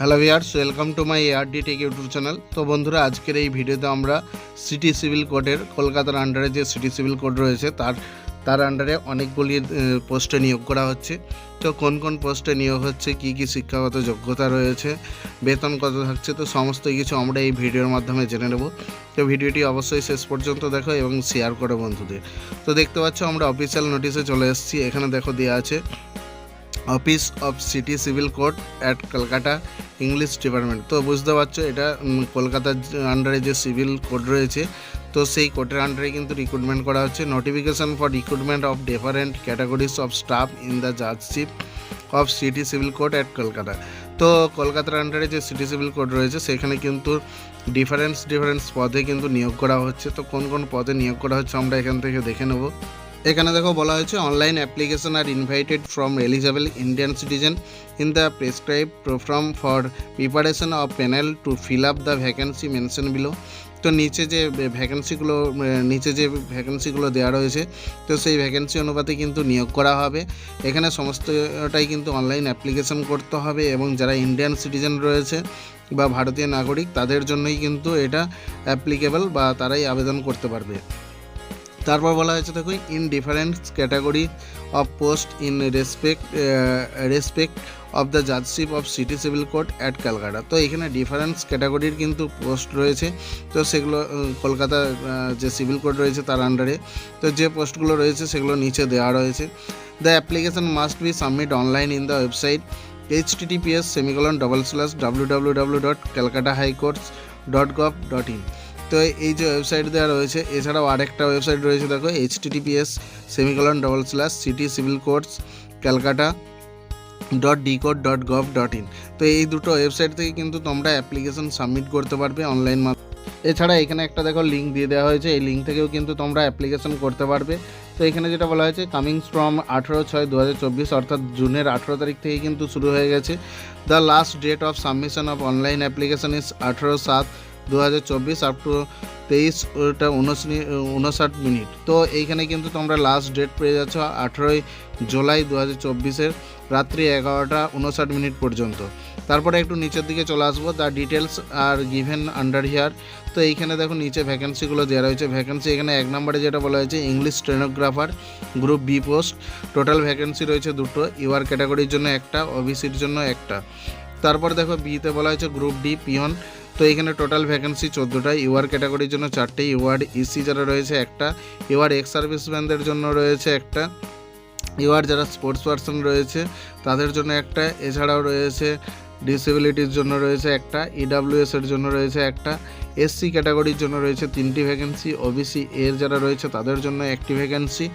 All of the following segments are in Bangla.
Hello viewers welcome to my ARD tech YouTube channel তো বন্ধুরা, আজকের এই ভিডিওতে আমরা সিটি সিভিল কোডের কলকাতার আন্ডারে যে সিটি সিভিল কোড রয়েছে, তার তার আন্ডারে অনেকগুলি পোস্টে নিয়োগ করা হচ্ছে। তো কোন কোন পোস্টে নিয়োগ হচ্ছে, কি কি শিক্ষাগত যোগ্যতা রয়েছে, বেতন কত থাকছে, তো সমস্ত কিছু আমরা এই ভিডিওর মাধ্যমে জেনে নেব। তো ভিডিওটি অবশ্যই শেষ পর্যন্ত দেখো এবং শেয়ার করো বন্ধুদের। তো দেখতে পাচ্ছ, আমরা অফিসিয়াল নোটিশে চলে এসেছি। এখানে দেখো দেওয়া আছে office of city civil code at Kolkata English department. তো বুঝতে পারছ, এটা কলকাতার আন্ডারে যে সিভিল কোড রয়েছে, তো সেই কোর্টের আন্ডারে কিন্তু রিক্রুটমেন্ট করা হচ্ছে। Notification for recruitment of different categories of staff in the judgeship of city civil code at Kolkata তো কলকাতার আন্ডারে যে সিটি সিভিল কোড রয়েছে, সেখানে কিন্তু ডিফারেন্স ডিফারেন্স পদে কিন্তু নিয়োগ করা হচ্ছে। তো কোন কোন পদে নিয়োগ করা হচ্ছে, আমরা এখান থেকে দেখে নেব। এখানে দেখো বলা হয়েছে online application are invited from eligible Indian citizen in the prescribe from for preparation of panel to fill up the vacancy mention below তো নিচে যে ভ্যাকেন্সিগুলো নিচে যে ভ্যাকেন্সিগুলো দেওয়া রয়েছে, তো সেই ভ্যাকেন্সি অনুপাতে কিন্তু নিয়োগ করা হবে। এখানে সমস্তটাই কিন্তু অনলাইন অ্যাপ্লিকেশন করতে হবে এবং যারা ইন্ডিয়ান সিটিজেন রয়েছে বা ভারতীয় নাগরিক, তাদের জন্যই কিন্তু এটা অ্যাপ্লিকেবল বা তারাই আবেদন করতে পারবে। তারপর বলা হয়েছে, দেখো in different category of post in respect respect of the judgeship of city civil code at Calcutta তো এখানে ডিফারেন্স ক্যাটাগরির কিন্তু পোস্ট রয়েছে। তো সেগুলো কলকাতা যে সিভিল কোড রয়েছে তার আন্ডারে তো যে পোস্টগুলো রয়েছে সেগুলো নিচে দেওয়া রয়েছে। The application must be submit online in the website H TTPS semicolon double slash W W W dot Calcutta high courts dot gov dot in তো এই যে ওয়েবসাইট দেওয়া রয়েছে, এছাড়াও আরেকটা ওয়েবসাইট রয়েছে, দেখো H TTPS semicolon double slash city civil courts Calcutta dot D code dot gov dot in তো এই দুটো ওয়েবসাইট থেকে কিন্তু তোমরা অ্যাপ্লিকেশন সাবমিট করতে পারবে অনলাইন এছাড়া এখানে একটা, দেখো লিঙ্ক দিয়ে দেওয়া হয়েছে, এই লিঙ্ক থেকেও কিন্তু তোমরা অ্যাপ্লিকেশন করতে পারবে। তো এখানে যেটা বলা হয়েছে কামিংস ফ্রম আঠেরো ছয় দু অর্থাৎ জুনের আঠেরো তারিখ থেকে কিন্তু শুরু হয়ে গেছে। The last date of submission of online application is আঠেরো সাত দু হাজার চব্বিশ আপ টু তেইশ, ওটা উনষাট মিনিট। তো এইখানে কিন্তু তোমরা লাস্ট ডেট পেয়ে যাচ্ছ আঠেরোই জুলাই দু হাজার চব্বিশের রাত্রি এগারোটা উনষাট মিনিট পর্যন্ত। তারপরে একটু নিচের দিকে চলে আসব the details are given under here তো এইখানে দেখো নিচে ভ্যাকেন্সিগুলো দেওয়া রয়েছে। ভ্যাকেন্সি এখানে এক নম্বরে যেটা বলা হয়েছে English stenographer group B post total vacancy রয়েছে দুটো ইউআর ক্যাটাগরির জন্য একটা ওবিসির জন্য একটা। তারপর দেখো বিতে বলা হয়েছে গ্রুপ ডি পিয়ন তো এখানে টোটাল ভ্যাকেন্সি চোদ্দোটা ইউআর ক্যাটাগরির জন্য চারটে। ইউআর ইসি যারা রয়েছে একটা। ইউআর এক্স সার্ভিসম্যানদের জন্য রয়েছে একটা। ইউআর যারা স্পোর্টস পার্সন রয়েছে, তাদের জন্য একটা। এছাড়াও রয়েছে ডিসেবিলিটির জন্য রয়েছে একটা। ইডাব্লিউএস এর জন্য রয়েছে একটা। এসসি ক্যাটাগরির জন্য রয়েছে তিনটি ভ্যাকেন্সি ওবিসি এর যারা রয়েছে, তাদের জন্য একটি ভ্যাকেন্সি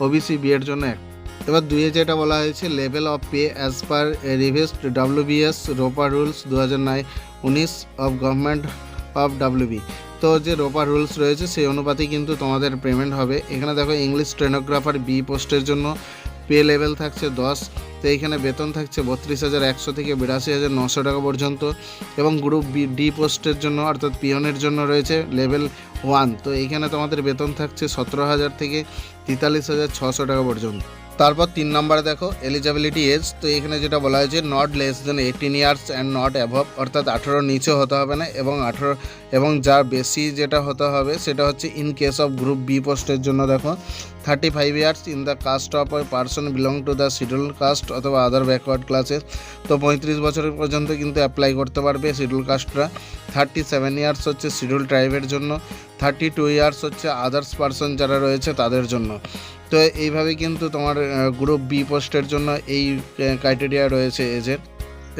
ওবিসি বি এর জন্য এক। এবার দুয়ে যেটা বলা হয়েছে level of pay as per revised WBS ROPA rules দু হাজার নয় উনিশ অফ গভর্নমেন্ট অফ ডাব্লিউবি তো যে রোপা রুলস রয়েছে, সেই অনুপাতেই কিন্তু তোমাদের পেমেন্ট হবে। এখানে দেখো ইংলিশ স্টেনোগ্রাফার বি পোস্টের জন্য পে লেভেল থাকছে দশ, তো এইখানে বেতন থাকছে বত্রিশ হাজার একশো থেকে বিরাশি হাজার নশো টাকা পর্যন্ত। এবং গ্রুপ বি ডি পোস্টের জন্য, অর্থাৎ পিয়নের জন্য রয়েছে লেভেল ওয়ান তো এইখানে তোমাদের বেতন থাকছে সতেরো হাজার থেকে তেতাল্লিশ হাজার ছশো টাকা পর্যন্ত। তারপর তিন নম্বরে দেখো এলিজিবিলিটি এজ তো এখানে যেটা বলা হয়েছে not less than eighteen years and not above অর্থাৎ আঠেরোর নিচে হতে হবে না, এবং আঠেরো, এবং যার বেশি যেটা হতে হবে, সেটা হচ্ছে in case of group B পোস্টের জন্য দেখো thirty five years in the caste of a person belong to the schedule caste অথবা আদার ব্যাকওয়ার্ড ক্লাসেস তো পঁয়ত্রিশ বছরের পর্যন্ত কিন্তু অ্যাপ্লাই করতে পারবে শিডিউল কাস্টরা থার্টি সেভেন ইয়ার্স হচ্ছে শিডিউল ট্রাইবের জন্য থার্টি টু ইয়ার্স হচ্ছে আদার্স পার্সন যারা রয়েছে তাদের জন্য। তো এইভাবে কিন্তু তোমার গ্রুপ বি পোস্টের জন্য এই ক্রাইটেরিয়া রয়েছে এজের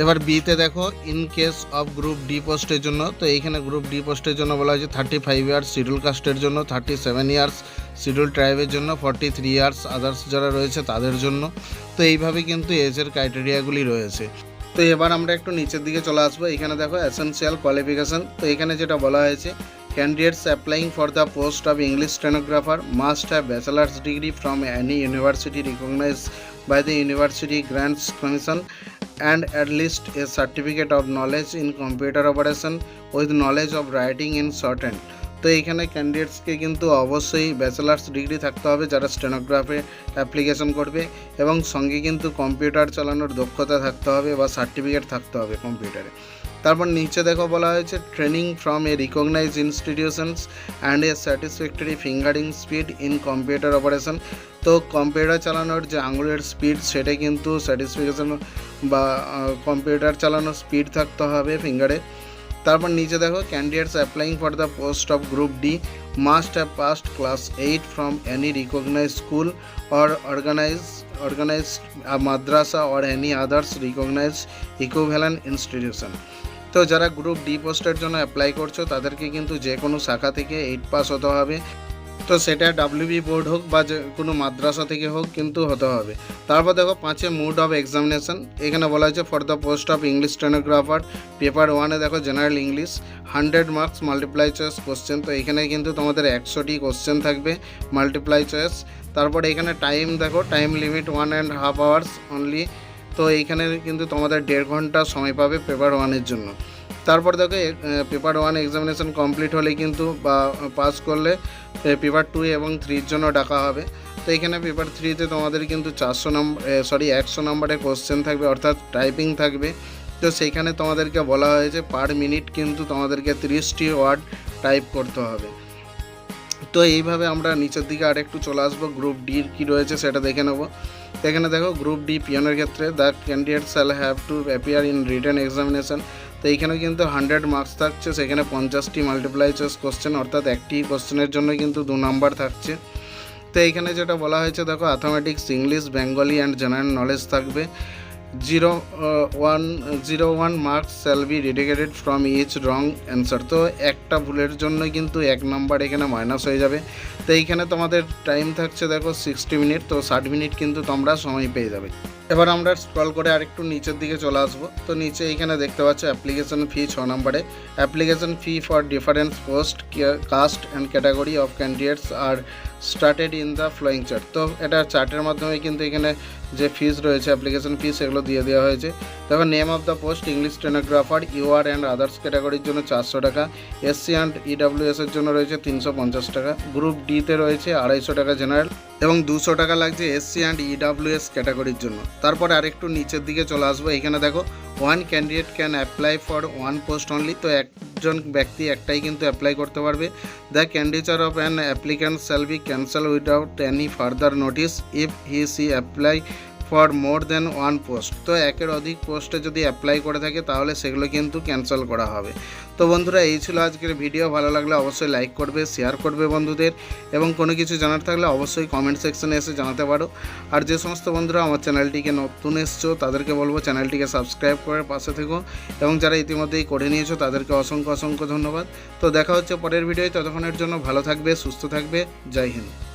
এবার বিতে দেখো in case of group D পোস্টের জন্য, তো এইখানে গ্রুপ ডি পোস্টের জন্য বলা হয়েছে থার্টি ফাইভ ইয়ার্স শিডিউল কাস্টের জন্য থার্টি সেভেন ইয়ার্স শিডিউল ট্রাইবের জন্য ফর্টি থ্রি ইয়ার্স আদার্স যারা রয়েছে তাদের জন্য। তো এইভাবে কিন্তু এজের ক্রাইটেরিয়াগুলি রয়েছে। তো এবার আমরা একটু নিচের দিকে চলে আসব। এখানে দেখো এসেন্সিয়াল কোয়ালিফিকেশন তো এখানে যেটা বলা হয়েছে Candidates applying for the post of English stenographer must have bachelor's degree from any university recognized by the University Grants Commission and at least a certificate of knowledge in computer operation with knowledge of writing in shorthand তো এইখানে ক্যান্ডিডেটসকে কিন্তু অবশ্যই ব্যাচেলার্স ডিগ্রি থাকতে হবে যারা স্টেনোগ্রাফে অ্যাপ্লিকেশন করবে এবং সঙ্গে কিন্তু কম্পিউটার চালানোর দক্ষতা থাকতে হবে বা সার্টিফিকেট থাকতে হবে কম্পিউটারে তারপর নিচে দেখো বলা হয়েছে training from a recognise institutions and a satisfactory fingering speed in computer operation তো কম্পিউটার চালানোর যে আঙুলের স্পিড সেটা কিন্তু স্যাটিসফিকেশন বা কম্পিউটার চালানোর স্পিড থাকতে হবে ফিঙ্গারে তারপর নিচে দেখো candidates applying for the post of group D must have past class eight from any recognise school or organise organise Madrasa or any others recognise equivalent institution তো যারা গ্রুপ ডি পোস্টের জন্য অ্যাপ্লাই করছ, তাদেরকে কিন্তু যে কোনো শাখা থেকে এইট পাস হতে হবে। তো সেটা ডাব্লিউবি বোর্ড হোক বা যে কোনো মাদ্রাসা থেকে হোক কিন্তু হতে হবে। তারপর দেখো পাঁচে মুড অফ এক্সামিনেশন এখানে বলা হয়েছে for the post of English stenographer paper ওয়ানে দেখো general English hundred marks multiply choice question তো এখানে কিন্তু তোমাদের একশোটি কোশ্চেন থাকবে মাল্টিপ্লাই চয়েস তারপরে এখানে টাইম দেখো time limit one and half hours only তো এইখানে কিন্তু তোমাদের দেড় ঘণ্টা সময় পাবে পেপার ওয়ানের জন্য। তারপর দেখো পেপার ওয়ান এক্সামিনেশন কমপ্লিট হলে কিন্তু বা পাস করলে পেপার টু এবং থ্রির জন্য ডাকা হবে। তো এখানে পেপার থ্রিতে তোমাদের কিন্তু চারশো নম্বর সরি একশো নম্বরের কোশ্চেন থাকবে, অর্থাৎ টাইপিং থাকবে। তো সেইখানে তোমাদেরকে বলা হয়েছে পার মিনিট কিন্তু তোমাদেরকে তিরিশটি ওয়ার্ড টাইপ করতে হবে। তো এইভাবে আমরা নিচের দিকে আর একটু চলে আসব গ্রুপ ডির কী রয়েছে সেটা দেখে নেব। এখানে দেখো গ্রুপ ডি পিয়নের ক্ষেত্রে the candidate shall have to appear in written examination তো এইখানে কিন্তু হান্ড্রেড মার্কস থাকছে, সেখানে পঞ্চাশটি মাল্টিপ্লাই চয়েস কোশ্চেন অর্থাৎ একটি কোশ্চেনের জন্য কিন্তু দু নাম্বার থাকছে। তো এইখানে যেটা বলা হয়েছে, দেখো arithmetic English Bengali and general knowledge থাকবে। Zero one zero, one marks shall be dedicated from each wrong answer তো একটা ভুলের জন্য কিন্তু এক নাম্বার এখানে মাইনাস হয়ে যাবে। তো এইখানে তোমাদের টাইম থাকছে দেখো সিক্সটি মিনিট তো ষাট মিনিট কিন্তু তোমরা সময় পেয়ে যাবে। এবার আমরা স্ক্রল করে আরেকটু নিচের দিকে চলে আসব। তো নিচে এইখানে দেখতে পাচ্ছ অ্যাপ্লিকেশন ফি ছ নম্বরে application fee for different post caste and category of candidates are started in the following chart তো এটা চার্টের মাধ্যমে কিন্তু এখানে যে ফিস রয়েছে অ্যাপ্লিকেশন ফিস এগুলো দিয়ে দেওয়া হয়েছে। দেখো name of the post English stenographer UR and others ক্যাটাগরির জন্য চারশো টাকা। এসসি অ্যান্ড ইডাব্লিউএস এর জন্য রয়েছে তিনশো পঞ্চাশ টাকা। গ্রুপ ডিতে রয়েছে আড়াইশো টাকা জেনারেল এবং দুশো টাকা লাগছে এসসি অ্যান্ড ইডাব্লিউএস ক্যাটাগরির জন্য। তারপরে আরেকটু নিচের দিকে চলে আসব। এখানে দেখো one candidate can apply for one post only তো একজন ব্যক্তি একটাই কিন্তু অ্যাপ্লাই করতে পারবে। The candidature of an applicant shall be cancel without any further notice if he she apply for more than one post তো একের অধিক পোস্টে যদি অ্যাপ্লাই করে থাকে, তাহলে সেগুলো কিন্তু ক্যান্সেল করা হবে। তো বন্ধুরা, এই ছিল আজকের ভিডিও ভালো লাগলে অবশ্যই লাইক করবে শেয়ার করবে বন্ধুদের। এবং কোনো কিছু জানার থাকলে অবশ্যই কমেন্ট সেকশনে এসে জানাতে পারো। আর যে সমস্ত বন্ধুরা আমার চ্যানেলটিকে নতুন এসছো, তাদেরকে বলব চ্যানেলটিকে সাবস্ক্রাইব করে পাশে থেকো। এবং যারা ইতিমধ্যেই করে নিয়েছো, তাদেরকে অসংখ্য অসংখ্য ধন্যবাদ। তো দেখা হচ্ছে পরের ভিডিওয় ততক্ষণের জন্য ভালো থাকবে, সুস্থ থাকবে। জয় হিন্দ।